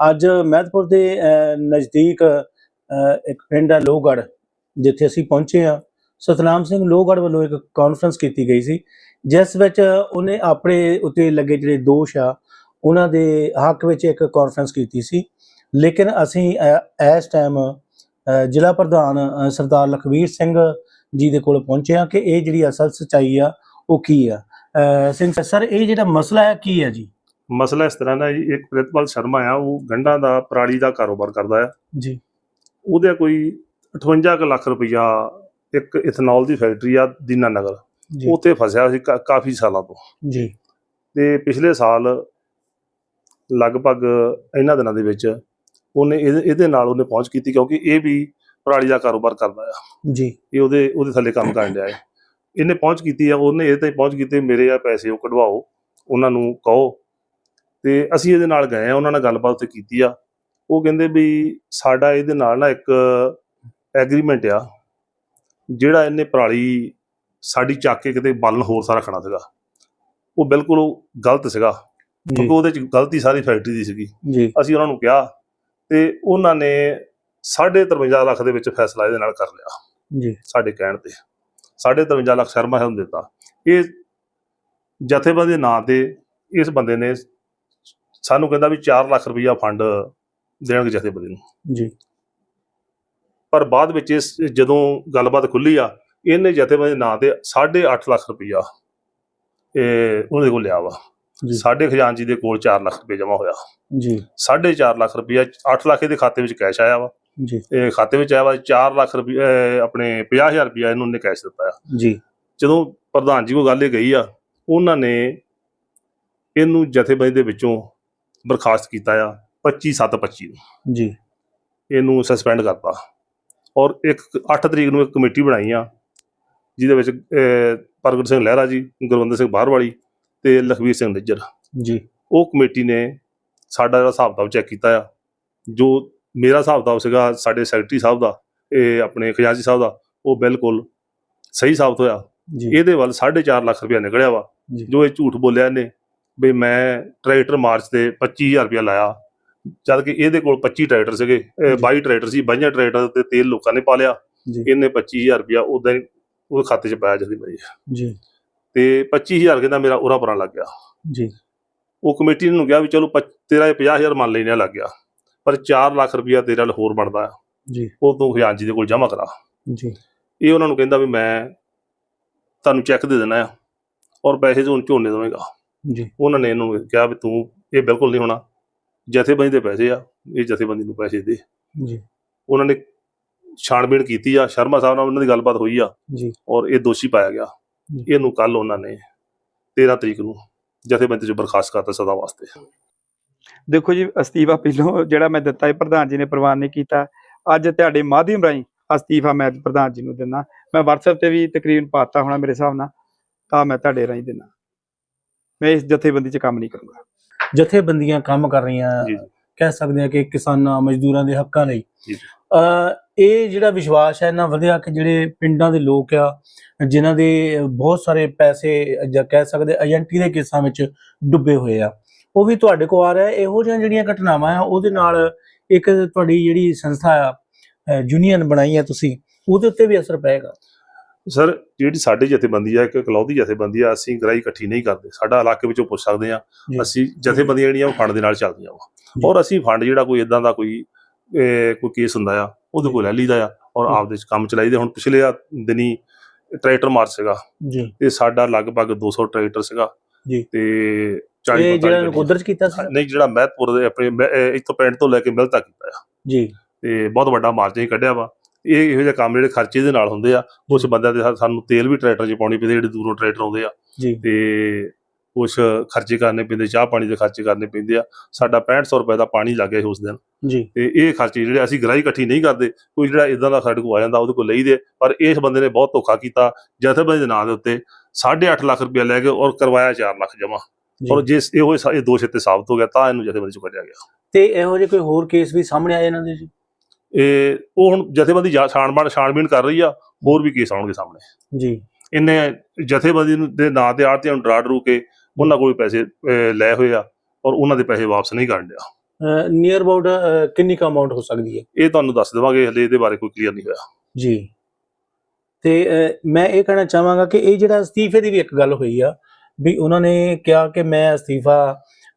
ਅੱਜ ਮਹਿਤਪੁਰ ਦੇ ਨਜ਼ਦੀਕ ਇੱਕ ਪਿੰਡ ਹੈ ਲੋਹਗੜ੍ਹ, ਜਿੱਥੇ ਅਸੀਂ ਪਹੁੰਚੇ ਆ ਸਤਨਾਮ ਸਿੰਘ ਲੋਹਗੜ੍ਹ ਵੱਲੋਂ ਇੱਕ ਕਾਨਫਰੰਸ ਕੀਤੀ ਗਈ ਸੀ, ਜਿਸ ਵਿੱਚ ਉਹਨੇ ਆਪਣੇ ਉੱਤੇ ਲੱਗੇ ਜਿਹੜੇ ਦੋਸ਼ ਆ, ਉਹਨਾਂ ਦੇ ਹੱਕ ਵਿੱਚ ਇੱਕ ਕਾਨਫਰੰਸ ਕੀਤੀ ਸੀ। ਲੇਕਿਨ ਅਸੀਂ ਇਸ ਟਾਈਮ ਜ਼ਿਲ੍ਹਾ ਪ੍ਰਧਾਨ ਸਰਦਾਰ ਲਖਵੀਰ ਸਿੰਘ ਜੀ ਦੇ ਕੋਲ ਪਹੁੰਚੇ ਆ ਕਿ ਇਹ ਜਿਹੜੀ ਅਸਲ ਸਚਾਈ ਆ, ਉਹ ਕੀ ਆ। ਸਿੰਘ ਸਰ, ਇਹ ਜਿਹੜਾ ਮਸਲਾ ਹੈ, ਕੀ ਹੈ ਜੀ? ਮਸਲਾ ਇਸ ਤਰ੍ਹਾਂ ਦਾ ਜੀ ਇੱਕ ਪ੍ਰਿਤਪਾਲ ਸ਼ਰਮਾ ਆ ਉਹ ਗੰਢਾਂ ਦਾ ਪਰਾਲੀ ਦਾ ਕਾਰੋਬਾਰ ਕਰਦਾ ਆ। ਜੀ। ਉਹਦੇ ਕੋਈ 58 ਕੁ ਲੱਖ ਰੁਪਈਆ ਇੱਕ ਇਥਨੋਲ ਦੀ ਫੈਕਟਰੀ ਆ ਦੀਨਾ ਨਗਰ। ਜੀ। ਉੱਥੇ ਫਸਿਆ ਸੀ ਕਾਫੀ ਸਾਲਾਂ ਤੋਂ। ਜੀ। ਤੇ ਪਿਛਲੇ ਸਾਲ ਲਗਭਗ ਇਹਨਾਂ ਦਿਨਾਂ ਦੇ ਵਿੱਚ ਉਹਨੇ ਇਹਦੇ ਇਹਦੇ ਨਾਲ ਉਹਨੇ ਪਹੁੰਚ ਕੀਤੀ ਕਿਉਂਕਿ ਇਹ ਵੀ ਪਰਾਲੀ ਦਾ ਕਾਰੋਬਾਰ ਕਰਦਾ ਆ। ਜੀ। ਇਹ ਉਹਦੇ ਉਹਦੇ ਥੱਲੇ ਕੰਮ ਕਰਨ ਡਿਆ ਹੈ ਇਹਨੇ ਪਹੁੰਚ ਕੀਤੀ ਆ ਉਹਨੇ ਇਹ ਤੇ ਪਹੁੰਚ ਕੀਤੀ ਮੇਰੇ ਆ ਪੈਸੇ ਉਹ ਕਢਵਾਓ ਉਹਨਾਂ ਨੂੰ ਕਹੋ ਤੇ ਅਸੀਂ ਇਹਦੇ ਨਾਲ ਗਏ ਆ ਉਹਨਾਂ ਨਾਲ ਗੱਲਬਾਤ ਉੱਤੇ ਕੀਤੀ ਆ। ਉਹ ਕਹਿੰਦੇ ਵੀ ਸਾਡਾ ਇਹਦੇ ਨਾਲ ਨਾ ਇੱਕ ਐਗਰੀਮੈਂਟ ਆ ਜਿਹੜਾ ਇਹਨੇ ਪਰਾਲੀ ਸਾਡੀ ਚੱਕ ਕੇ ਕਿਤੇ ਬਲਨ ਹੋਰ ਸਾਰਾ ਖੜਾ ਸੀਗਾ। ਉਹ ਬਿਲਕੁਲ ਗਲਤ ਸੀਗਾ ਕਿਉਂਕਿ ਉਹਦੇ ਚ ਗਲਤੀ ਸਾਰੀ ਫੈਕਟਰੀ ਦੀ ਸੀਗੀ। ਅਸੀਂ ਉਹਨਾਂ ਨੂੰ ਕਿਹਾ ਤੇ ਉਹਨਾਂ ਨੇ 53 ਲੱਖ ਦੇ ਵਿੱਚ ਫੈਸਲਾ ਇਹਦੇ ਨਾਲ ਕਰ ਲਿਆ। ਜੀ। ਸਾਡੇ ਕਹਿਣ ਤੇ 53 ਲੱਖ ਸ਼ਰਮਾ ਹੈ ਦਿੱਤਾ। ਇਹ ਜਥੇਬੰਦੀ ਦੇ ਨਾਂ ਤੇ ਇਸ ਬੰਦੇ ਨੇ ਸਾਨੂੰ ਕਹਿੰਦਾ ਵੀ 4 ਲੱਖ ਰੁਪਈਆ ਫੰਡ ਦੇਣਗੇ ਜਥੇਬੰਦੀ ਨੂੰ। ਜੀ। ਪਰ ਬਾਅਦ ਵਿੱਚ ਇਸ ਜਦੋਂ ਗੱਲਬਾਤ ਖੁੱਲੀ ਆ ਇਹਨੇ ਜਥੇਬੰਦੀ ਦੇ ਨਾਂ ਤੇ 8.5 ਲੱਖ ਰੁਪਈਆ ਇਹ ਉਹਦੇ ਕੋਲ ਲਿਆ ਵਾ। ਜੀ। ਸਾਡੇ ਖਜ਼ਾਨਚੀ ਦੇ ਕੋਲ 4 ਲੱਖ ਰੁਪਏ ਜਮ੍ਹਾਂ ਹੋਇਆ। ਜੀ। 4.5 ਲੱਖ ਰੁਪਈਆ 8 ਲੱਖ ਇਹਦੇ ਖਾਤੇ ਵਿੱਚ ਕੈਸ਼ ਆਇਆ ਵਾ। ਜੀ। ਇਹ ਖਾਤੇ ਵਿੱਚ ਆਇਆ ਵਾ 4 ਲੱਖ ਰੁਪਏ ਆਪਣੇ 50000 ਰੁਪਈਆ ਇਹਨੂੰ ਨੇ ਕੈਸ਼ ਦਿੱਤਾ ਆ। ਜੀ। ਜਦੋਂ ਪ੍ਰਧਾਨ ਜੀ ਕੋਲ ਗੱਲ ਇਹ ਗਈ ਆ ਉਹਨਾਂ ਨੇ ਇਹਨੂੰ ਜਥੇਬੰਦੀ ਦੇ ਵਿੱਚੋਂ ਬਰਖਾਸਤ ਕੀਤਾ ਆ 25 7 25 ਨੂੰ। ਜੀ। ਇਹਨੂੰ ਸਸਪੈਂਡ ਕਰਤਾ। ਔਰ ਇੱਕ 8 ਤਰੀਕ ਨੂੰ ਇੱਕ ਕਮੇਟੀ ਬਣਾਈ ਆ ਜਿਹਦੇ ਵਿੱਚ ਪ੍ਰਗਟ ਸਿੰਘ ਲਹਿਰਾ ਜੀ ਗੁਰਵਿੰਦਰ ਸਿੰਘ ਬਾਹਰਵਾਲੀ ਤੇ ਲਖਵੀਰ ਸਿੰਘ ਨਿੱਜਰ। ਜੀ। ਉਹ ਕਮੇਟੀ ਨੇ ਸਾਡਾ ਜਿਹੜਾ ਹਿਸਾਬ ਕਿਤਾਬ ਚੈੱਕ ਕੀਤਾ ਆ ਜੋ ਮੇਰਾ ਹਿਸਾਬ ਕਿਤਾਬ ਸੀਗਾ ਸਾਡੇ ਸੈਕਟਰੀ ਸਾਹਿਬ ਦਾ ਇਹ ਆਪਣੇ ਖਜ਼ਾਨਚੀ ਸਾਹਿਬ ਦਾ ਉਹ ਬਿਲਕੁਲ ਸਹੀ ਸਾਬਤ ਹੋਇਆ। ਜੀ। ਇਹਦੇ ਵੱਲ 4.5 ਲੱਖ ਰੁਪਇਆ ਨਿਕਲਿਆ ਵਾ ਜੀ। ਜੋ ਇਹ ਝੂਠ ਬੋਲਿਆ ਇਹਨੇ। ਵੀ ਮੈਂ ਟਰੈਕਟਰ ਮਾਰਚ ਤੇ 25000 ਰੁਪਇਆ ਲਾਇਆ। ਜਦ ਕਿ ਇਹਦੇ ਕੋਲ 25 ਟਰੈਕਟਰ ਸੀਗੇ ਇਹ ਜੀ। 22 ਟਰੈਕਟਰ ਸੀ 22 ਟਰੈਕਟਰ ਤੇ ਤੇਲ ਲੋਕਾਂ ਨੇ ਪਾ ਲਿਆ। ਇਹਨੇ 25000 ਰੁਪਇਆ ਉਦਾਂ ਹੀ ਉਹਦੇ ਖਾਤੇ 'ਚ ਪਾਇਆ ਜਦੀ ਭਾਈ ਜੀ। ਤੇ 25000 ਕਹਿੰਦਾ ਮੇਰਾ ਉਰਾ ਪਰਾਂ ਲੱਗ ਗਿਆ। ਜੀ। ਉਹ ਕਮੇਟੀ ਨੂੰ ਕਿਹਾ ਵੀ ਚਲੋ ਤੇਰਾ ਇਹ 50000 ਮੰਨ ਲੈਣਾ ਲੱਗ ਗਿਆ। ਪਰ 4 ਲੱਖ ਰੁਪਇਆ ਤੇਰੇ ਨਾਲ ਹੋਰ ਬਣਦਾ। ਆ, ਜੀ। ਉਹ ਤੂੰ ਖਜ਼ਾਨਚੀ ਦੇ ਕੋਲ ਜਮ੍ਹਾਂ ਕਰਾ। ਜੀ। ਇਹ ਉਹਨਾਂ ਨੂੰ ਕਹਿੰਦਾ ਵੀ ਮੈਂ ਤੁਹਾਨੂੰ ਚੈੱਕ ਦੇ ਦੇਣਾ ਆ। ਔਰ ਪੈਸੇ ਤੁਹਾਨੂੰ ਝੋਨੇ ਦੇਵਾਂਗਾ। ਜੀ। ਉਹਨਾਂ ਨੇ ਇਹਨੂੰ ਕਿਹਾ ਵੀ ਤੂੰ ਇਹ ਬਿਲਕੁਲ ਨਹੀਂ ਹੋਣਾ ਜਥੇਬੰਦੀ ਦੇ ਪੈਸੇ ਆ ਇਹ ਜਥੇਬੰਦੀ ਨੂੰ ਪੈਸੇ ਦੇ। ਜੀ। ਉਹਨਾਂ ਨੇ ਛਾਣਬੀਣ ਕੀਤੀ ਆ ਸ਼ਰਮਾ ਸਾਹਿਬ ਨਾਲ ਉਹਨਾਂ ਦੀ ਗੱਲਬਾਤ ਹੋਈ ਆ। ਜੀ। ਔਰ ਇਹ ਦੋਸ਼ੀ ਪਾਇਆ ਗਿਆ। ਇਹਨੂੰ ਕੱਲ ਉਹਨਾਂ ਨੇ 13 ਤਰੀਕ ਨੂੰ ਜਥੇਬੰਦੀ ਚ ਬਰਖਾਸਤ ਕਰਤਾ ਸਦਾ ਵਾਸਤੇ। ਦੇਖੋ ਜੀ ਅਸਤੀਫਾ ਪਹਿਲੋਂ ਜਿਹੜਾ ਮੈਂ ਦਿੱਤਾ ਹੈ ਪ੍ਰਧਾਨ ਜੀ ਨੇ ਪ੍ਰਵਾਨ ਨਹੀਂ ਕੀਤਾ। ਅੱਜ ਤੁਹਾਡੇ ਮਾਧਿਅਮ ਰਾਹੀਂ ਅਸਤੀਫਾ ਮੈਂ ਪ੍ਰਧਾਨ ਜੀ ਨੂੰ ਦਿੰਦਾ। ਮੈਂ WhatsApp ਤੇ ਵੀ ਤਕਰੀਬਨ ਪਾਤਾ ਹੋਣਾ ਮੇਰੇ ਹਿਸਾਬ ਨਾਲ ਤਾਂ ਮੈਂ ਤੁਹਾਡੇ ਰਾਹੀਂ ਦਿੰਦਾ। ਮੈਂ ਇਸ ਜਥੇਬੰਦੀ 'ਚ ਕੰਮ ਨਹੀਂ ਕਰੂੰਗਾ ਜਥੇਬੰਦੀਆਂ ਕੰਮ ਕਰ ਰਹੀਆਂ ਜੀ। ਕਹਿ ਸਕਦੇ ਆ ਕਿ ਕਿਸਾਨਾਂ ਮਜ਼ਦੂਰਾਂ ਦੇ ਹੱਕਾਂ ਲਈ ਜੀ। ਅ ਇਹ ਜਿਹੜਾ ਵਿਸ਼ਵਾਸ ਹੈ ਨਾ ਵਧਿਆ ਕਿ ਜਿਹੜੇ ਪਿੰਡਾਂ ਦੇ ਲੋਕ ਆ ਜਿਨ੍ਹਾਂ ਦੇ ਬਹੁਤ ਸਾਰੇ ਪੈਸੇ ਜਾਂ ਕਹਿ ਸਕਦੇ ਏਜੰਟੀ ਦੇ ਕੇਸਾਂ ਵਿੱਚ ਡੁੱਬੇ ਹੋਏ ਆ ਉਹ ਵੀ ਤੁਹਾਡੇ ਕੋਲ ਆ ਰਿਹਾ ਇਹੋ ਜਿਹੀਆਂ ਜਿਹੜੀਆਂ ਘਟਨਾਵਾਂ ਆ ਉਹਦੇ ਨਾਲ ਇੱਕ ਤੁਹਾਡੀ ਜਿਹੜੀ ਸੰਸਥਾ ਆ ਯੂਨੀਅਨ ਬਣਾਈ ਆ ਤੁਸੀਂ ਉਹਦੇ ਉੱਤੇ ਵੀ ਅਸਰ ਪਏਗਾ ਸਰ ਜਿਹੜੀ ਸਾਡੀ ਜਥੇਬੰਦੀ ਆ ਇੱਕ ਇਕਲੌਤੀ ਜਥੇਬੰਦੀ ਆ ਅਸੀਂ ਗ੍ਰਾਈ ਇਕੱਠੀ ਨਹੀਂ ਕਰਦੇ। ਸਾਡਾ ਇਲਾਕੇ ਵਿੱਚੋਂ ਪੁੱਛ ਸਕਦੇ ਆ। ਅਸੀਂ ਜਥੇਬੰਦੀਆਂ ਜਿਹੜੀਆਂ ਉਹ ਫੰਡ ਦੇ ਨਾਲ ਚੱਲਦੀਆਂ ਵਾ। ਔਰ ਅਸੀਂ ਫੰਡ ਜਿਹੜਾ ਕੋਈ ਇਦਾਂ ਦਾ ਕੋਈ ਕੋਈ ਕੇਸ ਹੁੰਦਾ ਆ ਉਹਦੇ ਕੋਲ ਲੈ ਲਈਦਾ ਆ ਔਰ। ਆਪਦੇ ਕੰਮ ਚਲਾਈਦੇ ਹੁਣ ਪਿਛਲੇ ਆ ਦਿਨੀ ਟਰੈਕਟਰ ਮਾਰਚ ਸੀਗਾ। ਜੀ। ਤੇ ਸਾਡਾ ਲਗਭਗ 200 ਟਰੈਕਟਰ ਸੀਗਾ। ਜੀ। ਤੇ 40 ਇਹ ਜਿਹੜਾ। ਨਕੋਦਰ ਚ ਕੀਤਾ ਸੀ? ਨਹੀਂ ਜਿਹੜਾ ਮਹਿਤਪੁਰ ਦੇ ਆਪਣੇ ਇੱਥੋਂ ਪਿੰਡ ਤੋਂ ਲੈ ਕੇ ਮਿਲ ਤੱਕ ਕੀਤਾ ਆ। ਜੀ। ਤੇ ਬਹੁਤ ਵੱਡਾ ਮਾਰਚ ਅਸੀਂ ਕੱਢਿਆ ਵਾ। ਇਹ ਇਹੋ ਜਿਹੇ ਕੰਮ ਜਿਹੜੇ ਖਰਚੇ ਦੇ ਨਾਲ ਹੁੰਦੇ ਆ ਕੁਝ ਬੰਦਿਆਂ ਦੇ ਸਾਨੂੰ ਤੇਲ ਵੀ ਟਰੈਕਟਰ 'ਚ ਪਾਉਣੀ ਪੈਂਦੀ ਜਿਹੜੇ ਦੂਰੋਂ ਟਰੈਕਟਰ ਆਉਂਦੇ ਆ। ਤੇ ਕੁਝ ਖਰਚੇ ਕਰਨੇ ਪੈਂਦੇ ਚਾਹ ਪਾਣੀ ਦੇ ਖਰਚੇ ਕਰਨੇ ਪੈਂਦੇ ਆ। ਸਾਡਾ 6500 ਰੁਪਏ ਦਾ ਪਾਣੀ ਲੱਗ ਗਿਆ ਉਸ ਦਿਨ। ਜੀ। ਤੇ ਇਹ ਖਰਚੇ ਜਿਹੜੇ ਅਸੀਂ ਗਰਾਈ ਇਕੱਠੀ ਨਹੀਂ ਕਰਦੇ ਕੋਈ ਜਿਹੜਾ ਇਦਾਂ ਦਾ ਸਾਡੇ ਕੋਲ ਆ ਜਾਂਦਾ ਉਹਦੇ ਕੋਲ ਲਈਦੇ ਪਰ ਇਸ ਬੰਦੇ ਨੇ ਬਹੁਤ ਧੋਖਾ ਕੀਤਾ ਜਥੇਬੰਦੀ ਦੇ ਨਾਂ ਦੇ ਉੱਤੇ 8.5 ਲੱਖ ਰੁਪਏ ਲੈ ਕੇ ਔਰ ਕਰਵਾਇਆ 4 ਲੱਖ ਜਮਾ। ਔਰ ਜੇ ਇਹੋ ਇਹ ਦੋਸ਼ ਇੱਥੇ ਸਾਬਤ ਹੋ ਗਿਆ ਤਾਂ ਇਹਨੂੰ ਜਥੇਬੰਦੀ ਚੋਂ ਕੱਢਿਆ ਗਿਆ। ਤੇ ਇਹੋ ਜਿਹੇ ਕੋਈ ਹੋਰ ਕੇਸ ਵੀ ਸਾਹਮਣੇ ਆਏ ਇਹਨਾਂ ਦੇ ਜੀ? ਇਹ ਉਹ ਹੁਣ ਜਥੇਬੰਦੀ ਛਾਣਬੀਣ ਛਾਣਬੀਣ ਕਰ ਰਹੀ ਆ ਹੋਰ ਵੀ ਕੇਸ ਆਉਣਗੇ ਸਾਹਮਣੇ। ਜੀ। ਇਹਨੇ ਜਥੇਬੰਦੀ ਦੇ ਨਾਂ ਤੇ ਆੜਤੀਆਂ ਨੂੰ ਡਰਾ ਡਰੂ ਕੇ ਉਹਨਾਂ ਕੋਲ ਪੈਸੇ ਲੈ ਹੋਏ ਆ ਔਰ ਉਹਨਾਂ ਦੇ ਪੈਸੇ ਵਾਪਸ ਨਹੀਂ ਕਰਨ ਡਿਆ। ਨੀਅਰ ਅਬਾਊਟ ਕਿੰਨੀ ਕੁ ਅਮਾਉਂਟ ਹੋ ਸਕਦੀ ਹੈ? ਇਹ ਤੁਹਾਨੂੰ ਦੱਸ ਦੇਵਾਂਗੇ ਹਲੇ ਇਹਦੇ ਬਾਰੇ ਕੋਈ ਕਲੀਅਰ ਨਹੀਂ ਹੋਇਆ। ਜੀ। ਤੇ ਮੈਂ ਇਹ ਕਹਿਣਾ ਚਾਹਾਂਗਾ ਕਿ ਇਹ ਜਿਹੜਾ ਅਸਤੀਫੇ ਦੀ ਵੀ ਇੱਕ ਗੱਲ ਹੋਈ ਆ ਵੀ ਉਹਨਾਂ ਨੇ ਕਿਹਾ ਕਿ ਮੈਂ ਅਸਤੀਫਾ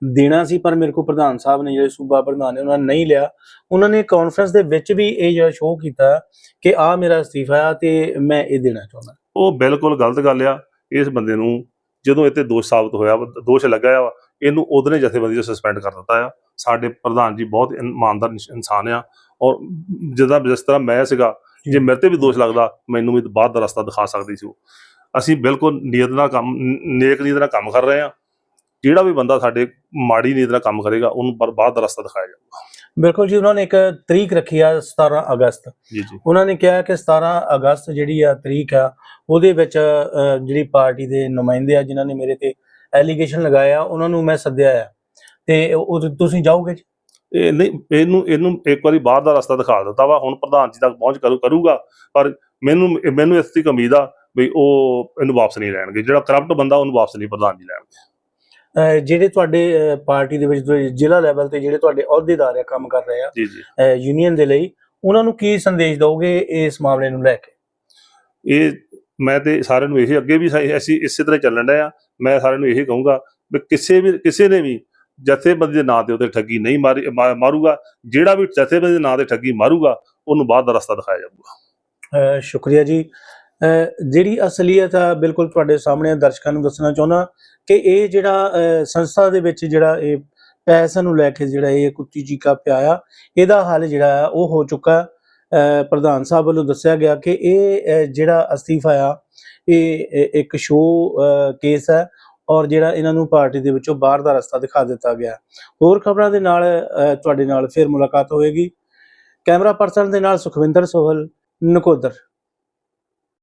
ਦੇਣਾ ਸੀ ਪਰ ਮੇਰੇ ਕੋਲ ਪ੍ਰਧਾਨ ਸਾਹਿਬ ਨੇ ਜਿਹੜੇ ਸੂਬਾ ਪ੍ਰਧਾਨ ਨੇ ਉਹਨਾਂ ਨੇ ਨਹੀਂ ਲਿਆ। ਉਹਨਾਂ ਨੇ ਕਾਨਫਰੰਸ ਦੇ ਵਿੱਚ ਵੀ ਇਹ ਜਿਹੜਾ ਸ਼ੋਅ ਕੀਤਾ ਕਿ ਆ ਮੇਰਾ ਅਸਤੀਫਾ ਆ ਤੇ ਮੈਂ ਇਹ ਦੇਣਾ ਚਾਹੁੰਦਾ। ਉਹ ਬਿਲਕੁਲ ਗਲਤ ਗੱਲ ਆ। ਇਸ ਬੰਦੇ ਨੂੰ ਜਦੋਂ ਇੱਥੇ ਦੋਸ਼ ਸਾਬਤ ਹੋਇਆ ਦੋਸ਼ ਲੱਗਾ ਆ ਇਹਨੂੰ ਉਹਦੇ ਜਥੇਬੰਦੀ ਤੋਂ ਸਸਪੈਂਡ ਕਰ ਦਿੱਤਾ ਆ। ਸਾਡੇ ਪ੍ਰਧਾਨ ਜੀ ਬਹੁਤ ਇਮਾਨਦਾਰ ਇਨਸ- ਇਨਸਾਨ ਆ। ਔਰ ਜਿੱਦਾਂ ਜਿਸ ਤਰ੍ਹਾਂ ਮੈਂ ਸੀਗਾ ਜੇ ਮੇਰੇ ਤੇ ਵੀ ਦੋਸ਼ ਲੱਗਦਾ ਮੈਨੂੰ ਵੀ ਬਾਹਰ ਦਾ ਰਸਤਾ ਦਿਖਾ ਸਕਦੀ ਸੀ ਉਹ। ਅਸੀਂ ਬਿਲਕੁਲ ਨੀਅਤ ਨਾਲ ਕੰਮ ਨੇਕ ਨੀਅਤ ਨਾਲ ਕੰਮ ਕਰ ਰਹੇ ਆ। ਜਿਹੜਾ ਵੀ ਬੰਦਾ ਸਾਡੇ ਮਾੜੀ ਨੀਅਤ ਨਾਲ ਕੰਮ ਕਰੇਗਾ ਉਹਨੂੰ ਬਾਹਰ ਦਾ ਰਸਤਾ ਦਿਖਾਇਆ ਜਾਊਗਾ। ਬਿਲਕੁਲ ਜੀ ਉਹਨਾਂ ਨੇ ਇੱਕ ਤਰੀਕ ਰੱਖੀ ਆ 17 ਅਗਸਤ। ਜੀ ਜੀ। ਉਹਨਾਂ ਨੇ ਕਿਹਾ ਕਿ 17 ਅਗਸਤ ਜਿਹੜੀ ਆ ਤਰੀਕ ਆ ਉਹਦੇ ਵਿੱਚ ਜਿਹੜੀ ਪਾਰਟੀ ਦੇ ਨੁਮਾਇੰਦੇ ਆ ਜਿਨ੍ਹਾਂ ਨੇ ਮੇਰੇ ਤੇ ਐਲੀਗੇਸ਼ਨ ਲਗਾਇਆ ਉਹਨਾਂ ਨੂੰ ਮੈਂ ਸੱਦਿਆ ਆ। ਤੇ ਉਹ ਤੁਸੀਂ ਜਾਓਗੇ ਜੀ? ਇਹ ਨਹੀਂ ਇਹਨੂੰ ਇਹਨੂੰ ਇੱਕ ਵਾਰੀ ਬਾਹਰ ਦਾ ਰਸਤਾ ਦਿਖਾ ਦਿੱਤਾ ਵਾ ਹੁਣ ਪ੍ਰਧਾਨ ਜੀ ਤੱਕ ਪਹੁੰਚ ਕਰੂ ਕਰੂਗਾ ਪਰ ਮੈਨੂੰ ਮੈਨੂੰ ਇਸ ਦੀ ਉਮੀਦ ਆ ਵੀ ਉਹ ਇਹਨੂੰ ਵਾਪਸ ਨਹੀਂ ਲੈਣਗੇ। ਜਿਹੜਾ ਕਰਪਟ ਬੰਦਾ ਉਹਨੂੰ ਵਾਪਸ ਨਹੀਂ ਪ੍ਰਧਾਨ ਜੀ ਲੈਣਗੇ। ਜਿਹੜੇ ਤੁਹਾਡੇ ਪਾਰਟੀ ਦੇ ਵਿੱਚ ਜ਼ਿਲ੍ਹਾ ਲੈਵਲ ਤੇ ਜਿਹੜੇ ਤੁਹਾਡੇ ਅਹੁਦੇਦਾਰ ਆ ਕੰਮ ਕਰ ਰਹੇ ਆ ਯੂਨੀਅਨ ਦੇ ਲਈ ਉਹਨਾਂ ਨੂੰ ਕੀ ਸੰਦੇਸ਼ ਦਿਓਗੇ ਇਸ ਮਾਮਲੇ ਨੂੰ ਲੈ ਕੇ? ਇਹ ਮੈਂ ਤੇ ਸਾਰਿਆਂ ਨੂੰ ਇਹ ਅੱਗੇ ਵੀ ਅਸੀਂ ਇਸੇ ਤਰ੍ਹਾਂ ਚੱਲਣ ਡਏ ਆ। ਮੈਂ ਸਾਰਿਆਂ ਨੂੰ ਇਹ ਕਹੂੰਗਾ ਵੀ ਕਿਸੇ ਵੀ ਕਿਸੇ ਨੇ ਵੀ ਜਥੇਬੰਦੀ ਦੇ ਨਾਂ ਤੇ ਉਹਤੇ ਠੱਗੀ ਨਹੀਂ ਮਾਰੂਗਾ। ਜਿਹੜਾ ਵੀ ਜਥੇਬੰਦੀ ਦੇ ਨਾਂ ਤੇ ਠੱਗੀ ਮਾਰੂਗਾ ਉਹਨੂੰ ਬਾਹਰ ਦਾ ਰਸਤਾ ਦਿਖਾਇਆ ਜਾਊਗਾ। ਸ਼ੁਕਰੀਆ ਜੀ। ਜਿਹੜੀ ਅਸਲੀਅਤ ਆ ਬਿਲਕੁਲ ਤੁਹਾਡੇ ਸਾਹਮਣੇ ਆ, ਦਰਸ਼ਕਾਂ ਨੂੰ ਦੱਸਣਾ ਚਾਹੁੰਦਾ ਕਿ ਇਹ ਜਿਹੜਾ ਸੰਸਥਾ ਦੇ ਵਿੱਚ ਜਿਹੜਾ ਇਹ ਪੈਸੇ ਨੂੰ ਲੈ ਕੇ ਜਿਹੜਾ ਇਹ ਕੁੱਤੀ ਚੀਕਾ ਪਿਆ ਆ ਇਹਦਾ ਹੱਲ ਜਿਹੜਾ ਆ ਉਹ ਹੋ ਚੁੱਕਾ। ਪ੍ਰਧਾਨ ਸਾਹਿਬ ਵੱਲੋਂ ਦੱਸਿਆ ਗਿਆ ਕਿ ਇਹ ਜਿਹੜਾ ਅਸਤੀਫਾ ਆ ਇਹ ਇੱਕ ਸ਼ੋਅ ਕੇਸ ਹੈ ਔਰ ਜਿਹੜਾ ਇਹਨਾਂ ਨੂੰ ਪਾਰਟੀ ਦੇ ਵਿੱਚੋਂ ਬਾਹਰ ਦਾ ਰਸਤਾ ਦਿਖਾ ਦਿੱਤਾ ਗਿਆ। ਹੋਰ ਖਬਰਾਂ ਦੇ ਨਾਲ ਤੁਹਾਡੇ ਨਾਲ ਫਿਰ ਮੁਲਾਕਾਤ ਹੋਏਗੀ ਕੈਮਰਾ ਪਰਸਨ ਦੇ ਨਾਲ ਸੁਖਵਿੰਦਰ ਸੋਹਲ ਨਕੋਦਰ।